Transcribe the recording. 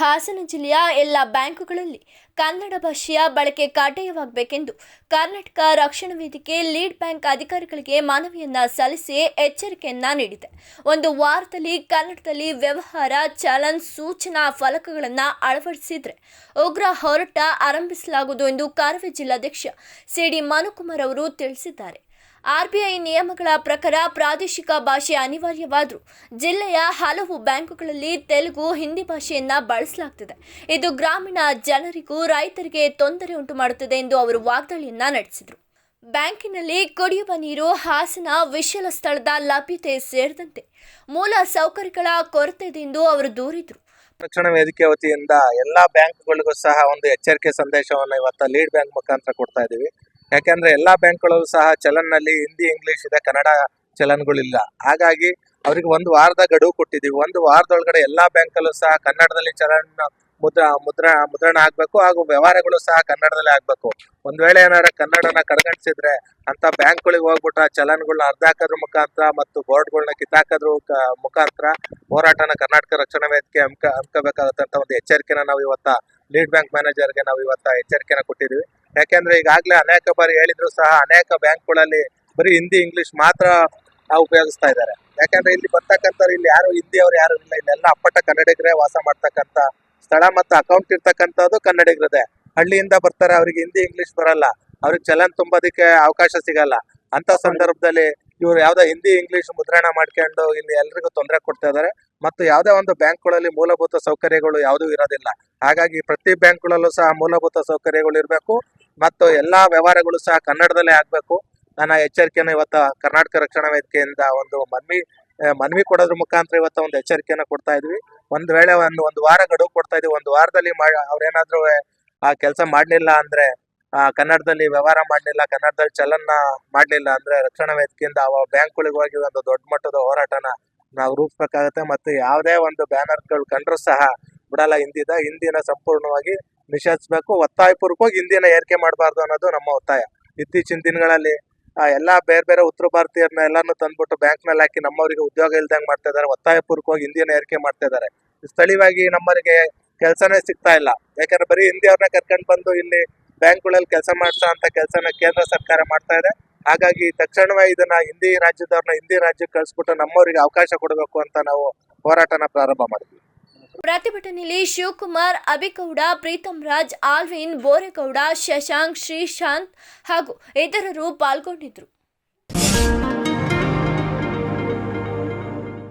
ಹಾಸನ ಜಿಲ್ಲೆಯ ಎಲ್ಲ ಬ್ಯಾಂಕುಗಳಲ್ಲಿ ಕನ್ನಡ ಭಾಷೆಯ ಬಳಕೆ ಕಡ್ಡಾಯವಾಗಬೇಕೆಂದು ಕರ್ನಾಟಕ ರಕ್ಷಣಾ ವೇದಿಕೆ ಲೀಡ್ ಬ್ಯಾಂಕ್ ಅಧಿಕಾರಿಗಳಿಗೆ ಮನವಿಯನ್ನ ಸಲ್ಲಿಸಿ ಎಚ್ಚರಿಕೆಯನ್ನ ನೀಡಿದೆ. ಒಂದು ವಾರದಲ್ಲಿ ಕನ್ನಡದಲ್ಲಿ ವ್ಯವಹಾರ, ಚಲನ್ ಸೂಚನಾ ಫಲಕಗಳನ್ನು ಅಳವಡಿಸಿದ್ರೆ ಉಗ್ರ ಹೋರಾಟ ಆರಂಭಿಸಲಾಗುವುದು ಎಂದು ಕಾರವಾರ ಜಿಲ್ಲಾಧ್ಯಕ್ಷ ಸಿಡಿ ಮನುಕುಮಾರ್ ಅವರು ತಿಳಿಸಿದ್ದಾರೆ. ಆರ್ಬಿಐ ನಿಯಮಗಳ ಪ್ರಕಾರ ಪ್ರಾದೇಶಿಕ ಭಾಷೆ ಅನಿವಾರ್ಯವಾದರೂ ಜಿಲ್ಲೆಯ ಹಲವು ಬ್ಯಾಂಕುಗಳಲ್ಲಿ ತೆಲುಗು, ಹಿಂದಿ ಭಾಷೆಯನ್ನ ಬಳಸಲಾಗ್ತಿದೆ. ಇದು ಗ್ರಾಮೀಣ ಜನರಿಗೂ ರೈತರಿಗೆ ತೊಂದರೆ ಉಂಟು ಮಾಡುತ್ತದೆ ಎಂದು ಅವರು ವಾಗ್ದಾಳಿಯನ್ನ ನಡೆಸಿದರು. ಬ್ಯಾಂಕಿನಲ್ಲಿ ಕುಡಿಯುವ ನೀರು, ಹಾಸನ, ವಿಶಲ ಸ್ಥಳದ ಲಭ್ಯತೆ ಸೇರಿದಂತೆ ಮೂಲ ಸೌಕರ್ಯಗಳ ಕೊರತೆ ಎಂದು ಅವರು ದೂರಿದರು. ರಕ್ಷಣಾ ವೇದಿಕೆ ವತಿಯಿಂದ ಎಲ್ಲಾ ಬ್ಯಾಂಕ್ಗಳಿಗೂ ಸಹ ಒಂದು ಎಚ್ಚರಿಕೆ ಸಂದೇಶವನ್ನು ಇವತ್ತು ಲೀಡ್ ಬ್ಯಾಂಕ್ ಮುಖಾಂತರ ಕೊಡ್ತಾ ಇದೀವಿ ಯಾಕಂದ್ರೆ ಎಲ್ಲಾ ಬ್ಯಾಂಕ್ಗಳಲ್ಲೂ ಸಹ ಚಲನ್ನಲ್ಲಿ ಹಿಂದಿ, ಇಂಗ್ಲಿಷ್ ಇದೆ, ಕನ್ನಡ ಚಲನ್ಗಳಿಲ್ಲ. ಹಾಗಾಗಿ ಅವ್ರಿಗೆ ಒಂದು ವಾರದ ಗಡುವು ಕೊಟ್ಟಿದ್ದೀವಿ. ಒಂದು ವಾರದೊಳಗಡೆ ಎಲ್ಲಾ ಬ್ಯಾಂಕಲ್ಲೂ ಸಹ ಕನ್ನಡದಲ್ಲಿ ಚಲನ್ ಮುದ್ರ ಮುದ್ರ, ಮುದ್ರಣ ಆಗ್ಬೇಕು ಹಾಗೂ ವ್ಯವಹಾರಗಳು ಸಹ ಕನ್ನಡದಲ್ಲೇ ಆಗ್ಬೇಕು. ಒಂದ್ ವೇಳೆ ಏನಾರ ಕನ್ನಡನ ಕಡೆಗಣಿಸಿದ್ರೆ ಅಂತ ಬ್ಯಾಂಕ್ಗಳಿಗೆ ಹೋಗ್ಬಿಟ್ಟು ಚಲನ್ಗಳನ್ನ ಅರ್ಧ ಹಾಕೋದ್ರ ಮುಖಾಂತರ ಮತ್ತು ಬೋರ್ಡ್ಗಳನ್ನ ಕಿತ್ತಾಕೋದ್ರ ಮುಖಾಂತರ ಹೋರಾಟನ ಕರ್ನಾಟಕ ರಕ್ಷಣಾ ವೇದಿಕೆ ಹಮ್ಕ, ಹಮ್ಕೋಬೇಕಾಗತ್ತೆ ಒಂದು ಎಚ್ಚರಿಕೆನ ನಾವು ಇವತ್ತ ಲೀಡ್ ಬ್ಯಾಂಕ್ ಮ್ಯಾನೇಜರ್ಗೆ ನಾವು ಇವತ್ತ ಎಚ್ಚರಿಕೆನ ಕೊಟ್ಟಿದ್ದೀವಿ. ಯಾಕೆಂದ್ರೆ ಈಗಾಗಲೇ ಅನೇಕ ಬಾರಿ ಹೇಳಿದ್ರು ಸಹ ಅನೇಕ ಬ್ಯಾಂಕ್ಗಳಲ್ಲಿ ಬರೀ ಹಿಂದಿ, ಇಂಗ್ಲಿಷ್ ಮಾತ್ರ ಉಪಯೋಗಿಸ್ತಾ ಇದ್ದಾರೆ. ಯಾಕಂದ್ರೆ ಇಲ್ಲಿ ಬರ್ತಕ್ಕಂಥವ್ರು ಇಲ್ಲಿ ಯಾರು ಹಿಂದಿಯವ್ರು ಯಾರು ಇಲ್ಲ. ಇಲ್ಲೆಲ್ಲ ಅಪ್ಪಟ ಕನ್ನಡಿಗರೇ ವಾಸ ಮಾಡ್ತಕ್ಕಂಥ ಸ್ಥಳ ಮತ್ತು ಅಕೌಂಟ್ ಇರ್ತಕ್ಕಂಥದ್ದು ಕನ್ನಡಿಗರದೇ. ಹಳ್ಳಿಯಿಂದ ಬರ್ತಾರೆ, ಅವ್ರಿಗೆ ಹಿಂದಿ, ಇಂಗ್ಲಿಷ್ ಬರಲ್ಲ. ಅವ್ರಿಗೆ ಚಲನ್ ತುಂಬೋದಕ್ಕೆ ಅವಕಾಶ ಸಿಗಲ್ಲ. ಅಂತ ಸಂದರ್ಭದಲ್ಲಿ ಇವ್ರು ಯಾವ್ದೋ ಹಿಂದಿ, ಇಂಗ್ಲಿಷ್ ಮುದ್ರಣ ಮಾಡ್ಕೊಂಡು ಇಲ್ಲಿ ಎಲ್ರಿಗೂ ತೊಂದರೆ ಕೊಡ್ತಾ ಇದ್ದಾರೆ. ಮತ್ತು ಯಾವುದೇ ಒಂದು ಬ್ಯಾಂಕ್ಗಳಲ್ಲಿ ಮೂಲಭೂತ ಸೌಕರ್ಯಗಳು ಯಾವುದೂ ಇರೋದಿಲ್ಲ. ಹಾಗಾಗಿ ಪ್ರತಿ ಬ್ಯಾಂಕ್ಗಳಲ್ಲೂ ಸಹ ಮೂಲಭೂತ ಸೌಕರ್ಯಗಳು ಇರಬೇಕು. ಮತ್ತು ಎಲ್ಲಾ ವ್ಯವಹಾರಗಳು ಸಹ ಕನ್ನಡದಲ್ಲೇ ಆಗ್ಬೇಕು. ನನ್ನ ಎಚ್ಚರಿಕೆಯನ್ನು ಇವತ್ತು ಕರ್ನಾಟಕ ರಕ್ಷಣಾ ವೇದಿಕೆಯಿಂದ ಒಂದು ಮನವಿ ಮನವಿ ಕೊಡೋದ್ರ ಮುಖಾಂತರ ಇವತ್ತ ಒಂದು ಎಚ್ಚರಿಕೆಯನ್ನು ಕೊಡ್ತಾ ಇದ್ವಿ. ಒಂದ್ ವೇಳೆ ಒಂದು ಒಂದು ವಾರ ಗಡುವು ಕೊಡ್ತಾ ಇದೀವಿ. ಒಂದು ವಾರದಲ್ಲಿ ಅವ್ರೇನಾದ್ರೂ, ಆ, ಕೆಲಸ ಮಾಡ್ಲಿಲ್ಲ ಅಂದ್ರೆ, ಆ, ಕನ್ನಡದಲ್ಲಿ ವ್ಯವಹಾರ ಮಾಡ್ಲಿಲ್ಲ, ಕನ್ನಡದಲ್ಲಿ ಚಲನ ಮಾಡ್ಲಿಲ್ಲ ಅಂದ್ರೆ ರಕ್ಷಣಾ ವೇದಿಕೆಯಿಂದ ಅವ ಬ್ಯಾಂಕ್ಗಳಿಗೆ ಹೋಗಿ ಒಂದು ದೊಡ್ಡ ಮಟ್ಟದ ಹೋರಾಟನ ನಾವು ರೂಪಿಸ್ಬೇಕಾಗತ್ತೆ. ಮತ್ತು ಯಾವುದೇ ಒಂದು ಬ್ಯಾನರ್ಗಳು ಕಂಡ್ರು ಸಹ ಬಿಡಲ್ಲ. ಹಿಂದಿದ, ಹಿಂದಿನ ಸಂಪೂರ್ಣವಾಗಿ ನಿಷೇಧಿಸಬೇಕು, ಒತ್ತಾಯಪೂರ್ವಕವಾಗಿ ಹಿಂದಿನ ಏರಿಕೆ ಮಾಡಬಾರ್ದು ಅನ್ನೋದು ನಮ್ಮ ಒತ್ತಾಯ. ಇತ್ತೀಚಿನ ದಿನಗಳಲ್ಲಿ ಎಲ್ಲಾ ಬೇರೆ ಬೇರೆ ಉತ್ತರ ಭಾರತೀಯರನ್ನ ಎಲ್ಲಾನು ತಂದ್ಬಿಟ್ಟು ಬ್ಯಾಂಕ್ನಲ್ಲಿ ಹಾಕಿ ನಮ್ಮವರಿಗೆ ಉದ್ಯೋಗ ಇಲ್ದಂಗೆ ಮಾಡ್ತಾ ಇದಾರೆ ಒತ್ತಾಯಪೂರ್ವಕವಾಗಿ ಹಿಂದಿನ ಏರಿಕೆ ಮಾಡ್ತಾ ಇದ್ದಾರೆ. ಸ್ಥಳೀಯವಾಗಿ ನಮ್ಮವರಿಗೆ ಕೆಲಸನೇ ಸಿಗ್ತಾ ಇಲ್ಲ. ಯಾಕಂದ್ರೆ ಬರೀ ಹಿಂದಿಯವ್ರನ್ನ ಕರ್ಕೊಂಡು ಬಂದು ಇಲ್ಲಿ ಬ್ಯಾಂಕ್ಗಳಲ್ಲಿ ಕೆಲಸ ಮಾಡ್ತಾ ಅಂತ ಕೆಲಸನ ಕೇಂದ್ರ ಸರ್ಕಾರ ಮಾಡ್ತಾ ಇದೆ. ಹಾಗಾಗಿ ತಕ್ಷಣವೇ ಇದನ್ನ ಹಿಂದಿ ರಾಜ್ಯದವ್ರನ್ನ ಹಿಂದಿ ರಾಜ್ಯಕ್ಕೆ ಕಳಿಸ್ಬಿಟ್ಟು ನಮ್ಮವರಿಗೆ ಅವಕಾಶ ಕೊಡಬೇಕು ಅಂತ ನಾವು ಹೋರಾಟನ ಪ್ರಾರಂಭ ಮಾಡಿದ್ವಿ. ಪ್ರತಿಭಟನೆಯಲ್ಲಿ ಶಿವಕುಮಾರ್ ಅಬಿಗೌಡ ಪ್ರೀತಮ್ ರಾಜ್ ಆಲ್ವಿನ್ ಬೋರೇಗೌಡ ಶಶಾಂಕ್ ಶ್ರೀಶಾಂತ್ ಹಾಗೂ ಇತರರು ಪಾಲ್ಗೊಂಡಿದ್ದರು.